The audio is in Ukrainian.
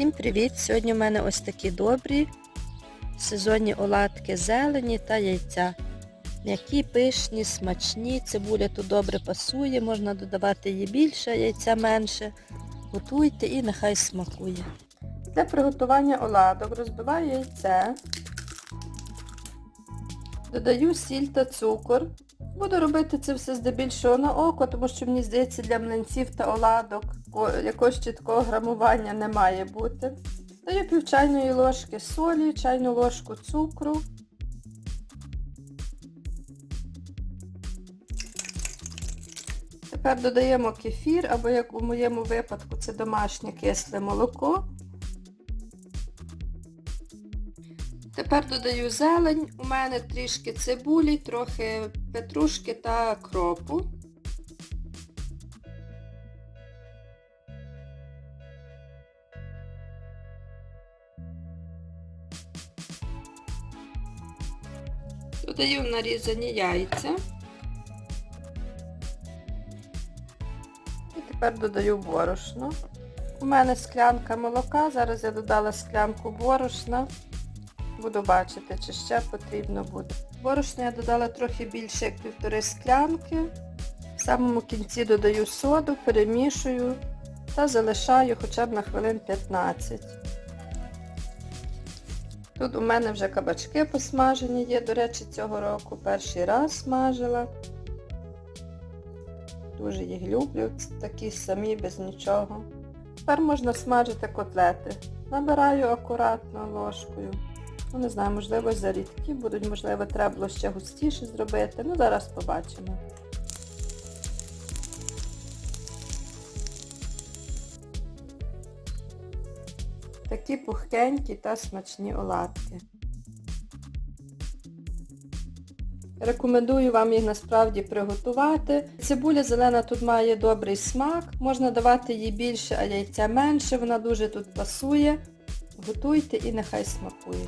Всім привіт! Сьогодні у мене ось такі добрі сезонні оладки зелені та яйця. М'які, пишні, смачні, цибуля тут добре пасує, можна додавати її більше, яйця менше. Готуйте і нехай смакує. Для приготування оладок розбиваю яйце, додаю сіль та цукор. Буду робити це все здебільшого на око, тому що мені здається для млинців та оладок якогось чіткого грамування не має бути. Даю пів чайної ложки солі, чайну ложку цукру. Тепер додаємо кефір, або як у моєму випадку це домашнє кисле молоко. Тепер додаю зелень. У мене трішки цибулі, трохи петрушки та кропу. Додаю нарізані яйця. І тепер додаю борошно. У мене склянка молока, зараз я додала склянку борошна. Буду бачити, чи ще потрібно буде. Борошна я додала трохи більше, як півтори склянки. В самому кінці додаю соду, перемішую та залишаю хоча б на хвилин 15. Тут у мене вже кабачки посмажені є, до речі, цього року перший раз смажила. Дуже їх люблю, такі самі без нічого. Тепер можна смажити котлети. Набираю акуратно ложкою. Ну, не знаю, можливо, зарідкі будуть, можливо, треба було ще густіше зробити. Ну, зараз побачимо. Такі пухкенькі та смачні оладки. Рекомендую вам їх насправді приготувати. Цибуля зелена тут має добрий смак, можна давати їй більше, а яйця менше, вона дуже тут пасує. Готуйте і нехай смакує.